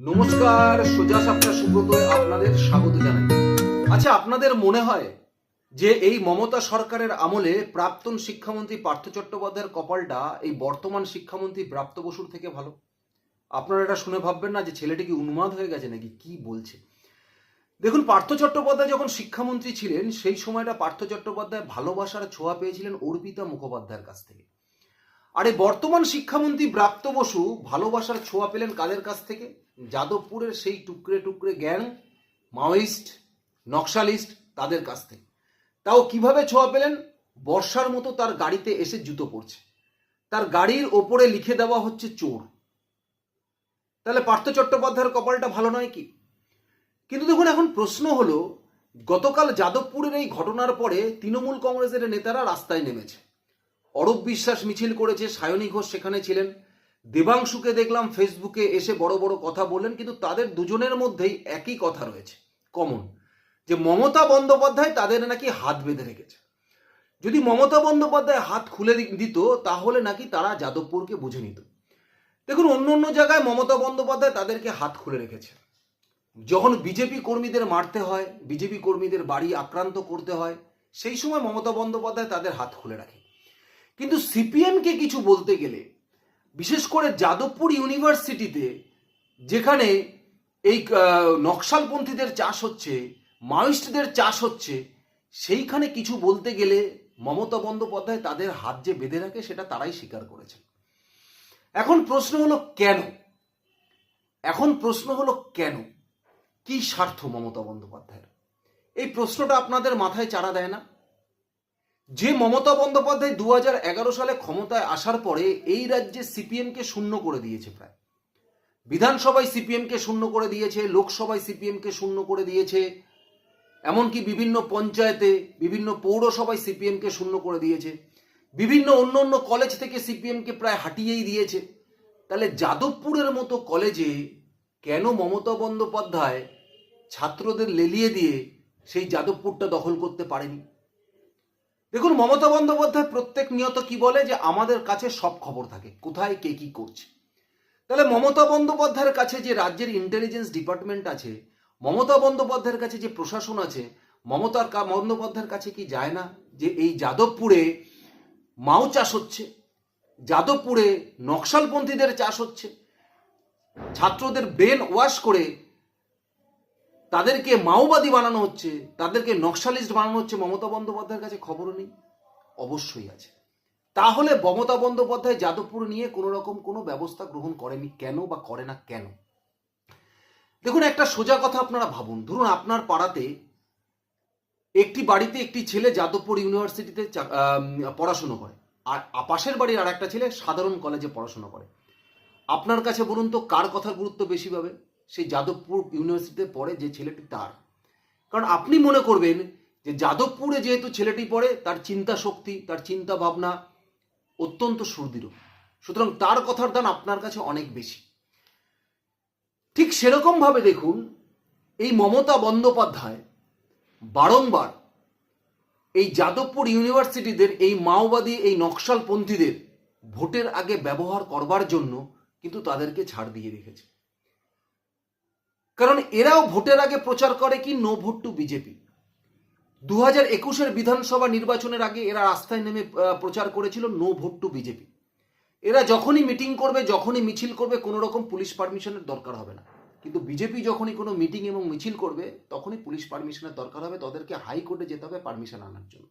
নমস্কার, সোজা সাপটা সুব্রত আপনাদের স্বাগত জানাই। আচ্ছা আপনাদের মনে হয় যে এই মমতা সরকারের আমলে প্রাক্তন শিক্ষামন্ত্রী পার্থ চট্টোপাধ্যায়ের কপালটা এই বর্তমান শিক্ষামন্ত্রী প্রাপ্ত বসুর থেকে ভালো? আপনারা এটা শুনে ভাববেন না যে ছেলেটি কি উন্মাদ হয়ে গেছে নাকি? কি বলছে? দেখুন, পার্থ চট্টোপাধ্যায় যখন শিক্ষামন্ত্রী ছিলেন, সেই সময়টা পার্থ চট্টোপাধ্যায় ভালোবাসার ছোঁয়া পেয়েছিলেন অর্পিতা মুখোপাধ্যায়ের কাছ থেকে। আর বর্তমান শিক্ষামন্ত্রী ব্রাপ্ত বসু ভালোবাসার ছোঁয়া পেলেন কাদের কাছ থেকে? যাদবপুরের সেই টুকরে টুকরে গ্যাং, মাওয়িস্ট, নকশালিস্ট তাদের কাছ থেকে। তাও কীভাবে ছোঁয়া পেলেন? বর্ষার মতো তার গাড়িতে এসে জুতো পড়ছে। তার গাড়ির ওপরে লিখে দেওয়া হচ্ছে চোর। তাহলে পার্থ চট্টোপাধ্যায়ের কপালটা ভালো নয় কি? কিন্তু দেখুন, এখন প্রশ্ন হলো, গতকাল যাদবপুরের এই ঘটনার পরে তৃণমূল কংগ্রেসের নেতারা রাস্তায় নেমেছে। অরূপ বিশ্বাস মিছিল করেছে, সায়নী ঘোষ সেখানে ছিলেন। দেবাংশুকে দেখলাম ফেসবুকে এসে বড় বড় কথা বললেন, কিন্তু তাদের দুজনের মধ্যেই একই কথা রয়েছে, কমন। যে মমতা বন্দ্যোপাধ্যায় তাদের নাকি হাত বেঁধে রেখেছে। যদি মমতা বন্দ্যোপাধ্যায় হাত খুলে দিত, তাহলে নাকি তারা যাদবপুরকে বুঝে নিত। দেখুন, অন্য অন্য জায়গায় মমতা বন্দ্যোপাধ্যায় তাদেরকে হাত খুলে রেখেছে। যখন বিজেপি কর্মীদের মারতে হয়, বিজেপি কর্মীদের বাড়ি আক্রান্ত করতে হয়, সেই সময় মমতা বন্দ্যোপাধ্যায় তাদের হাত খুলে রাখে। কিন্তু সিপিএমকে কিছু বলতে গেলে, বিশেষ করে যাদবপুর ইউনিভার্সিটিতে, যেখানে এই নকশালপন্থীদের চাষ হচ্ছে, মাওয়িস্টদের চাষ হচ্ছে, সেইখানে কিছু বলতে গেলে মমতা বন্দ্যোপাধ্যায় তাদের হাত যে বেঁধে রাখে সেটা তারাই স্বীকার করেছে এখন প্রশ্ন হলো কেন? এখন প্রশ্ন হলো কেন? কি স্বার্থ মমতা বন্দ্যোপাধ্যায়ের? এই প্রশ্নটা আপনাদের মাথায় চারা দেয় না? যে মমতা বন্দ্যোপাধ্যায় দু হাজার এগারো সালে ক্ষমতায় আসার পরে এই রাজ্যে সিপিএমকে শূন্য করে দিয়েছে প্রায়। বিধানসভায় সিপিএমকে শূন্য করে দিয়েছে, লোকসভায় সিপিএমকে শূন্য করে দিয়েছে, এমনকি বিভিন্ন পঞ্চায়েতে, বিভিন্ন পৌরসভায় সিপিএমকে শূন্য করে দিয়েছে। বিভিন্ন অন্য অন্য কলেজ থেকে সিপিএমকে প্রায় হাঁটিয়েই দিয়েছে। তাহলে যাদবপুরের মতো কলেজে কেন মমতা বন্দ্যোপাধ্যায় ছাত্রদের লেলিয়ে দিয়ে সেই যাদবপুরটা দখল করতে পারেনি? দেখুন, মমতা বন্দ্যোপাধ্যায় প্রত্যেক নিয়ত কি বলে? যে আমাদের কাছে সব খবর থাকে। কোথায়, কে কি করছে? তাহলে মমতা বন্দ্যোপাধ্যায়ের কাছে যে রাজ্যের ইন্টেলিজেন্স ডিপার্টমেন্ট আছে, মমতা বন্দ্যোপাধ্যায়ের কাছে যে প্রশাসন আছে, মমতার বন্দ্যোপাধ্যায়ের কাছে কি যায় না? যে এই যাদবপুরে মাও চাষ হচ্ছে, যাদবপুরে নকশালপন্থীদের চাষ হচ্ছে, ছাত্রদের ব্রেন ওয়াশ করে তাদেরকে মাওবাদী বানানো হচ্ছে, তাদেরকে নকশালিস্ট বানানো হচ্ছে, মমতা বন্দ্যোপাধ্যায়ের কাছে খবরও নেই। অবশ্যই আছে। তাহলে মমতা বন্দ্যোপাধ্যায় যাদবপুর নিয়ে কোনো রকম কোনো ব্যবস্থা গ্রহণ করেনি কেন বা করে না কেন? দেখুন, একটা সোজা কথা আপনারা ভাবুন। ধরুন, আপনার পাড়াতে একটি বাড়িতে একটি ছেলে যাদবপুর ইউনিভার্সিটিতে পড়াশুনো করে আর পাশের বাড়ির আর একটা ছেলে সাধারণ কলেজে পড়াশোনা করে। আপনার কাছে বলুন তো, কার কথার গুরুত্ব বেশি পাবে? সেই যাদবপুর ইউনিভার্সিটিতে পড়ে যে ছেলেটি তার। কারণ আপনি মনে করবেন যে যাদবপুরে যেহেতু ছেলেটি পড়ে, তার চিন্তা শক্তি, তার চিন্তা ভাবনা অত্যন্ত সুদৃঢ়। সুতরাং তার কথার দান আপনার কাছে অনেক বেশি। ঠিক সেরকম ভাবে দেখুন, এই মমতা বন্দ্যোপাধ্যায় বারংবার এই যাদবপুর ইউনিভার্সিটিদের, এই মাওবাদী, এই নকশালপন্থীদের ভোটের আগে ব্যবহার করবার জন্য কিন্তু তাদেরকে ছাড় দিয়ে রেখেছে। কারণ এরাও ভোটের আগে প্রচার করে কি নো ভোট টু বিজেপি দু হাজার একুশের বিধানসভা নির্বাচনের আগে এরা রাস্তায় নেমে প্রচার করেছিল নো ভোট টু বিজেপি এরা যখনই মিটিং করবে, যখনই মিছিল করবে কোনো রকম পুলিশ পারমিশনের দরকার হবে না। কিন্তু বিজেপি যখনই কোনো মিটিং এবং মিছিল করবে, তখনই পুলিশ পারমিশনের দরকার হবে, তাদেরকে হাইকোর্টে যেতে হবে পারমিশন আনার জন্য।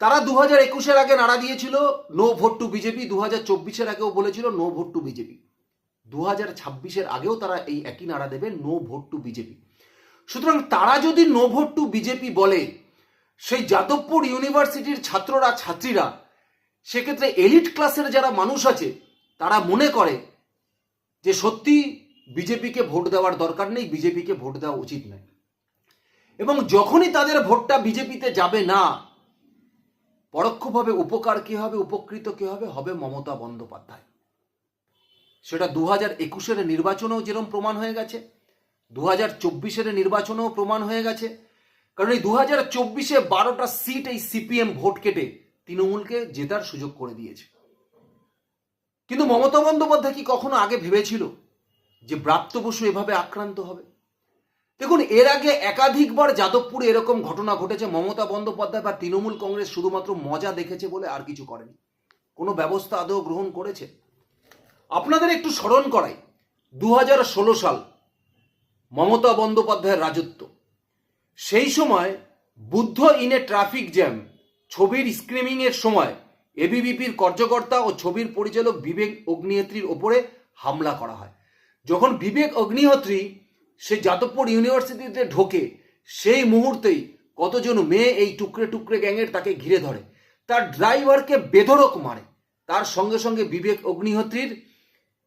তারা দু হাজার একুশের আগে নাড়া দিয়েছিল নো ভোট টু বিজেপি দু হাজার চব্বিশের আগেও বলেছিল নো ভোট টু বিজেপি দু হাজার ছাব্বিশের আগেও তারা এই একই নাড়া দেবে নো ভোট টু বিজেপি সুতরাং তারা যদি নো ভোট টু বিজেপি বলে, সেই যাদবপুর ইউনিভার্সিটির ছাত্ররা, ছাত্রীরা, সেক্ষেত্রে এলিট ক্লাসের যারা মানুষ আছে, তারা মনে করে যে সত্যি বিজেপিকে ভোট দেওয়ার দরকার নেই বিজেপিকে ভোট দেওয়া উচিত নয়। এবং যখনই তাদের ভোটটা বিজেপিতে যাবে না, পরোক্ষভাবে উপকার কি হবে, উপকৃত কি হবে? হবে মমতা বন্দ্যোপাধ্যায়। সেটা দু হাজার একুশের নির্বাচনেও যেরকম প্রমাণ হয়ে গেছে দু হাজার চব্বিশের নির্বাচনেও প্রমাণ হয়ে গেছে। কারণ এই দু হাজার চব্বিশে বারোটা সিট এই সিপিএম ভোট কেটে তৃণমূলকে জেতার সুযোগ করে দিয়েছে। কিন্তু মমতা বন্দ্যোপাধ্যায় কি কখনো আগে ভেবেছিল যে ব্রাপ্ত বসু এভাবে আক্রান্ত হবে? দেখুন, এর আগে একাধিকবার যাদবপুরে এরকম ঘটনা ঘটেছে। মমতা বন্দ্যোপাধ্যায় বা তৃণমূল কংগ্রেস শুধুমাত্র মজা দেখেছে বলে আর কিছু করেনি। কোনো ব্যবস্থা আদৌ গ্রহণ করেছে? আপনাদের একটু স্মরণ করাই দু হাজার ষোলো সাল মমতা বন্দ্যোপাধ্যায়ের রাজত্ব। সেই সময় বুদ্ধ ইনে ট্রাফিক জ্যাম, ছবির স্ক্রিমিং এর সময় এবিবিপির কার্যকর্তা ও ছবির পরিচালক বিবেক অগ্নিহোত্রীর ওপরে হামলা করা হয়। যখন বিবেক অগ্নিহোত্রী সে যাদবপুর ইউনিভার্সিটিতে ঢোকে, সেই মুহূর্তেই কতজন মেয়ে এই টুকরে টুকরে গ্যাংয়ের তাকে ঘিরে ধরে। তার ড্রাইভারকে বেধরক মারে। তার সঙ্গে সঙ্গে বিবেক অগ্নিহোত্রীর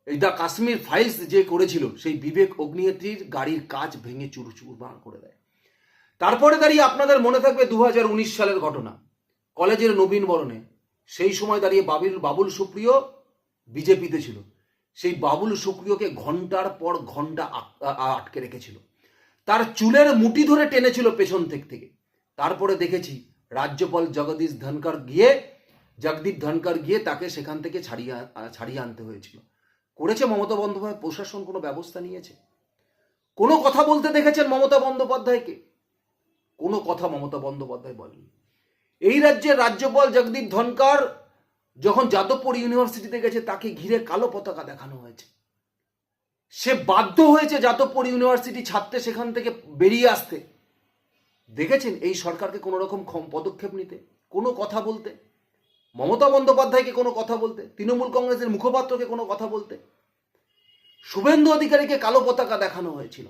এই দ্য কাশ্মীর ফাইলস যে করেছিল, সেই বিবেক অগ্নিহোত্রীর গাড়ির কাজ ভেঙে চুরু চুরমার করে দেয়। তারপরে দাঁড়িয়ে আপনাদের মনে থাকবে দু হাজার উনিশ সালের ঘটনা। কলেজের নবীন বরণে। সেই সময় দাঁড়িয়ে বাবুল বাবুল সুপ্রিয় বিজেপিতে ছিল। সেই বাবুল সুপ্রিয়কে ঘণ্টার পর ঘণ্টা আট- আটকে রেখেছিল। তার চুলের মুটি ধরে টেনেছিল পেছন থেকে থেকে। তারপরে দেখেছি রাজ্যপাল জগদীশ ধনকর গিয়ে, জগদীপ ধনকর গিয়ে তাকে সেখান থেকে ছাড়িয়ে ছাড়িয়ে আনতে হয়েছিল। করেছে মমতা বন্দ্যোপাধ্যায়? প্রশাসন কোনো ব্যবস্থা নিয়েছে? কোনো কথা বলতে দেখেছেন মমতা বন্দ্যোপাধ্যায়কে? কোনো কথা মমতা বন্দ্যোপাধ্যায় বলেনি। এই রাজ্যের রাজ্যপাল জগদীপ ধনকর যখন যাদবপুর ইউনিভার্সিটিতে গেছে, তাকে ঘিরে কালো পতাকা দেখানো হয়েছে। সে বাধ্য হয়েছে যাদবপুর ইউনিভার্সিটি ছাড়তে, সেখান থেকে বেরিয়ে আসতে। দেখেছেন এই সরকারকে কোনো রকম পদক্ষেপ নিতে? কোনো কথা বলতে? মমতা বন্দ্যোপাধ্যায়কে কোনো কথা বলতে? তৃণমূল কংগ্রেসের মুখপাত্রকে কোনো কথা বলতে? শুভেন্দু অধিকারীকে কালো পতাকা দেখানো হয়েছিল।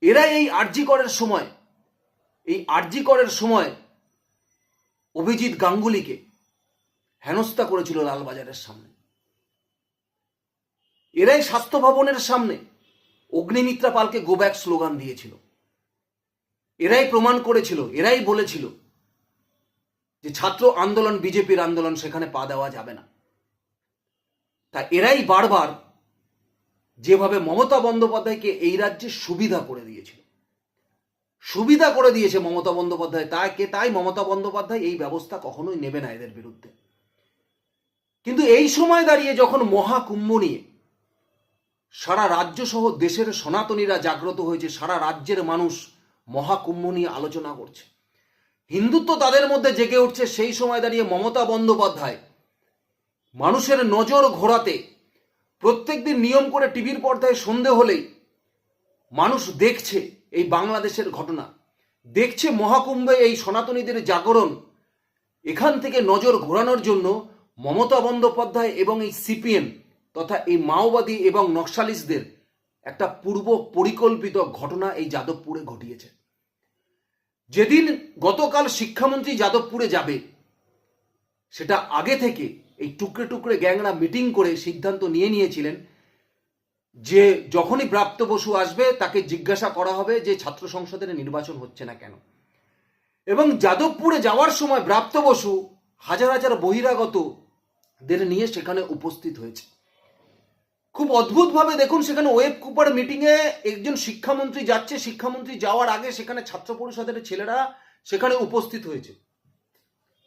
এরা এই আরজি করের সময়, এই আরজি করের সময় অভিজিৎ গাঙ্গুলিকে হেনস্থা করেছিল লালবাজারের সামনে। এরাই স্বাস্থ্য ভবনের সামনে অগ্নিমিত্রা পালকে গো ব্যাক স্লোগান দিয়েছিল। এরাই প্রমাণ করেছিল, এরাই বলেছিল যে ছাত্র আন্দোলন, বিজেপির আন্দোলন সেখানে পা দেওয়া যাবে না। তা এরাই বারবার যেভাবে মমতা বন্দ্যোপাধ্যায়কে এই রাজ্যে সুবিধা করে দিয়েছিল। সুবিধা করে দিয়েছে মমতা বন্দ্যোপাধ্যায়। তাকে তাই মমতা বন্দ্যোপাধ্যায় এই ব্যবস্থা কখনোই নেবে না এদের বিরুদ্ধে। কিন্তু এই সময় দাঁড়িয়ে যখন মহাকুম্ভ নিয়ে সারা রাজ্য সহ দেশের সনাতনীরা জাগ্রত হয়েছে, সারা রাজ্যের মানুষ মহাকুম্ভ নিয়ে আলোচনা করছে হিন্দুত্ব তাদের মধ্যে জেগে উঠছে সেই সময় দাঁড়িয়ে মমতা বন্দ্যোপাধ্যায়। মানুষের নজর ঘোরাতে প্রত্যেকদিন নিয়ম করে টিভির পর্দায় সন্ধে হলেই মানুষ দেখছে এই বাংলাদেশের ঘটনা। দেখছে মহাকুম্ভে এই সনাতনীদের জাগরণ। এখান থেকে নজর ঘোরানোর জন্য মমতা বন্দ্যোপাধ্যায় এবং এই সিপিএম তথা এই মাওবাদী এবং নকশালিসদের একটা পূর্ব পরিকল্পিত ঘটনা এই যাদবপুরে ঘটিয়েছে। যেদিন গতকাল শিক্ষামন্ত্রী যাদবপুরে যাবে, সেটা আগে থেকে এই টুকরে টুকরে গ্যাংরা মিটিং করে সিদ্ধান্ত নিয়ে নিয়েছিলেন যে যখনই প্রাপ্ত বসু আসবে, তাকে জিজ্ঞাসা করা হবে যে ছাত্র সংসদের নির্বাচন হচ্ছে না কেন। এবং যাদবপুরে যাওয়ার সময় প্রাপ্ত বসু হাজার হাজার বহিরাগতদের নিয়ে সেখানে উপস্থিত হয়েছে। খুব অদ্ভুতভাবে দেখুন, সেখানে ওয়েব কুপার মিটিংয়ে একজন শিক্ষামন্ত্রী যাচ্ছে। শিক্ষামন্ত্রী যাওয়ার আগে সেখানে ছাত্র পরিষদের ছেলেরা সেখানে উপস্থিত হয়েছে।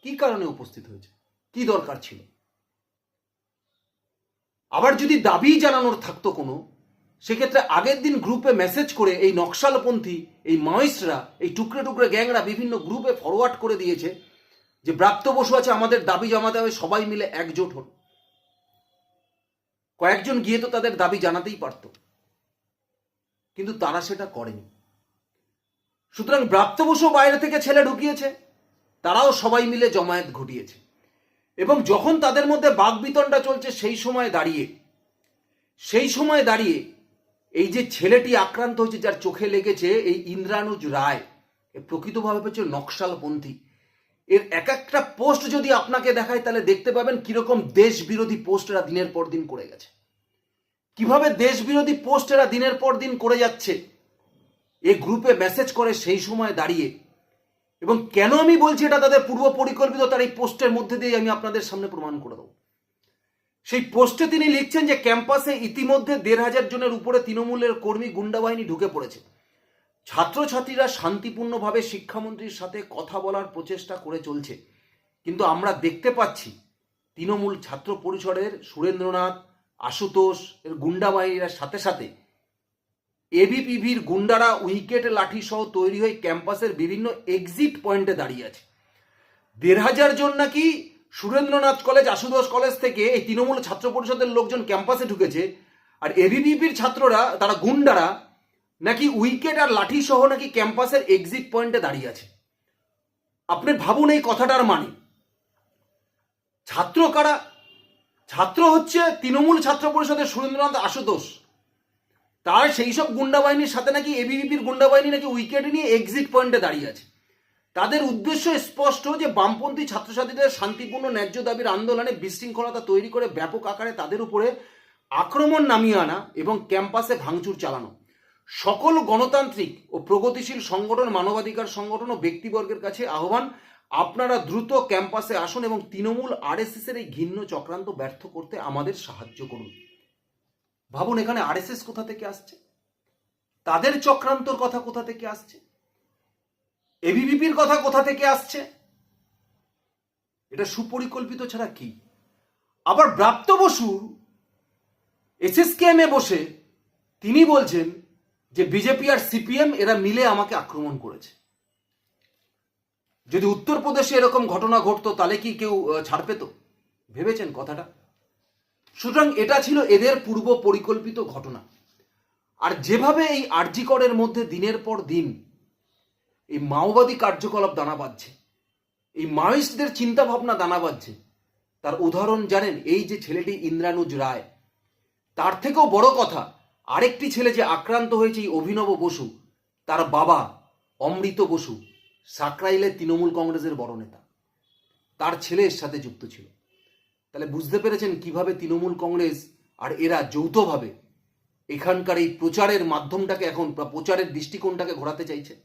কি কারণে উপস্থিত হয়েছে? কি দরকার ছিল? আবার যদি দাবি জানানোর থাকতো কোনো, সেক্ষেত্রে আগের দিন গ্রুপে মেসেজ করে এই নকশালপন্থী, এই মাওয়িস্টরা এই টুকরে টুকরে গ্যাংরা বিভিন্ন গ্রুপে ফরওয়ার্ড করে দিয়েছে যে প্রাপ্ত বসু আছে, আমাদের দাবি জমাতে হবে, সবাই মিলে একজোট হন। কয়েকজন গিয়ে তো তাদের দাবি জানাতেই পারত। কিন্তু তারা সেটা করেনি। সুতরাং প্রাপ্ত বসু বাইরে থেকে ছেলে ঢুকিয়েছে, তারাও সবাই মিলে জমায়েত ঘটিয়েছে। এবং যখন তাদের মধ্যে বাগবিতণ্ডা চলছে সেই সময় দাঁড়িয়ে, সেই সময় দাঁড়িয়ে এই যে ছেলেটি আক্রান্ত হয়েছে, যার চোখে লেগেছে এই ইন্দ্রানুজ রায় প্রকৃতভাবে হচ্ছে নকশালপন্থী। এর এক একটা পোস্ট যদি আপনাকে দেখায়, তাহলে দেখতে পাবেন কীরকম দেশ বিরোধী পোস্ট এরা দিনের পর দিন করে গেছে। কীভাবে দেশ বিরোধী পোস্ট এরা দিনের পর দিন করে যাচ্ছে? এই গ্রুপে মেসেজ করে সেই সময় দাঁড়িয়ে। এবং কেন আমি বলছি এটা তাদের পূর্ব পরিকল্পিত, তার এই পোস্টের মধ্যে দিয়ে আমি আপনাদের সামনে প্রমাণ করে দেবো। সেই পোস্টে তিনি লিখছেন যে ক্যাম্পাসে ইতিমধ্যে দেড় হাজার জনের উপরে তৃণমূলের কর্মী গুন্ডা বাহিনী ঢুকে পড়েছে। ছাত্রছাত্রীরা শান্তিপূর্ণভাবে শিক্ষামন্ত্রীর সাথে কথা বলার প্রচেষ্টা করে চলছে। কিন্তু আমরা দেখতে পাচ্ছি, তৃণমূল ছাত্র পরিষদের সুরেন্দ্রনাথ, আশুতোষ, এর গুন্ডা বাহিনীর সাথে সাথে এবিপিভির গুন্ডারা উইকেট লাঠি সহ তৈরি হয়ে ক্যাম্পাসের বিভিন্ন এক্সিট পয়েন্টে দাঁড়িয়ে আছে। দেড় হাজার জন নাকি সুরেন্দ্রনাথ কলেজ, আশুতোষ কলেজ থেকে এই তৃণমূল ছাত্র পরিষদের লোকজন ক্যাম্পাসে ঢুকেছে। আর এবিপিপির ছাত্ররা, তারা গুন্ডারা নাকি উইকেট আর লাঠি সহ নাকি ক্যাম্পাসের এক্সিট পয়েন্টে দাঁড়িয়ে আছে? আপনি ভাবুন এই কথাটার মানে। ছাত্র কারা? ছাত্র হচ্ছে তৃণমূল ছাত্র পরিষদের সুরেন্দ্রনাথ আশুতোষ। তার সেই সব গুন্ডা বাহিনীর সাথে নাকি এবিভিপির গুন্ডা বাহিনী নাকি উইকেট নিয়ে এক্সিট পয়েন্টে দাঁড়িয়ে আছে। তাদের উদ্দেশ্য স্পষ্ট যে বামপন্থী ছাত্রছাত্রীদের শান্তিপূর্ণ ন্যায্য দাবির আন্দোলনে বিশৃঙ্খলতা তৈরি করে ব্যাপক আকারে তাদের উপরে আক্রমণ নামিয়ে আনা এবং ক্যাম্পাসে ভাঙচুর চালানো। সকল গণতান্ত্রিক ও প্রগতিশীল সংগঠন, মানবাধিকার সংগঠন ও ব্যক্তিবর্গের কাছে আহ্বান, আপনারা দ্রুত ক্যাম্পাসে আসুন এবং তৃণমূল আরএসএস এর এই ঘিন্ন চক্রান্ত ব্যর্থ করতে আমাদের সাহায্য করুন। ভাবুন, এখানে আরএসএস কোথা থেকে আসছে? তাদের চক্রান্তর কথা কোথা থেকে আসছে? এবিভিপির কথা কোথা থেকে আসছে? এটা সুপরিকল্পিত ছাড়া কি? আবার ব্রাপ্ত বসু এসএসকেএমে বসে তিনি বলছেন যে বিজেপি আর সিপিএম এরা মিলে আমাকে আক্রমণ করেছে। যদি উত্তরপ্রদেশে এরকম ঘটনা ঘটতো, তাহলে কি কেউ ছাড় পেত? ভেবেছেন কথাটা? সুতরাং এটা ছিল এদের পূর্ব পরিকল্পিত ঘটনা। আর যেভাবে এই আর্জিকরের মধ্যে দিনের পর দিন এই মাওবাদী কার্যকলাপ দানা বাঁধছে, এই মাওয়িস্টদের চিন্তা ভাবনা দানা বাঁধছে, তার উদাহরণ জানেন এই যে ছেলেটি ইন্দ্রানুজ রায়। তার থেকেও বড় কথা আরেকটি ছেলে যে আক্রান্ত হয়েছে এই অভিনব বসু, তার বাবা অমৃত বসু, সাকরাইলের তৃণমূল কংগ্রেসের বড় নেতা। তার ছেলে এর সাথে যুক্ত ছিল। তাহলে বুঝতে পেরেছেন কীভাবে তৃণমূল কংগ্রেস আর এরা যৌথভাবে এখানকার এই প্রচারের মাধ্যমটাকে এখন প্রচারের দৃষ্টিকোণটাকে ঘোরাতে চাইছে?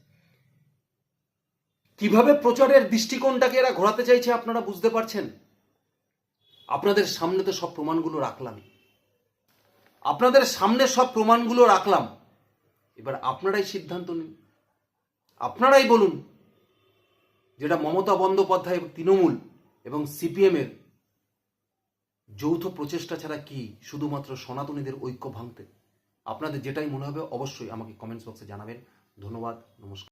কীভাবে প্রচারের দৃষ্টিকোণটাকে এরা ঘোরাতে চাইছে আপনারা বুঝতে পারছেন? আপনাদের সামনে তো সব প্রমাণগুলো রাখলামই। আপনাদের সামনে সব প্রমাণগুলো রাখলাম। এবার আপনারাই সিদ্ধান্ত নিন। আপনারাই বলুন যেটা মমতা বন্দ্যোপাধ্যায় তৃণমূল এবং সিপিএমের যৌথ প্রচেষ্টা ছাড়া কি শুধুমাত্র সনাতনীদের ঐক্য ভাঙতে? আপনাদের যেটাই মনে হবে অবশ্যই আমাকে কমেন্টস বক্সে জানাবেন। ধন্যবাদ, নমস্কার।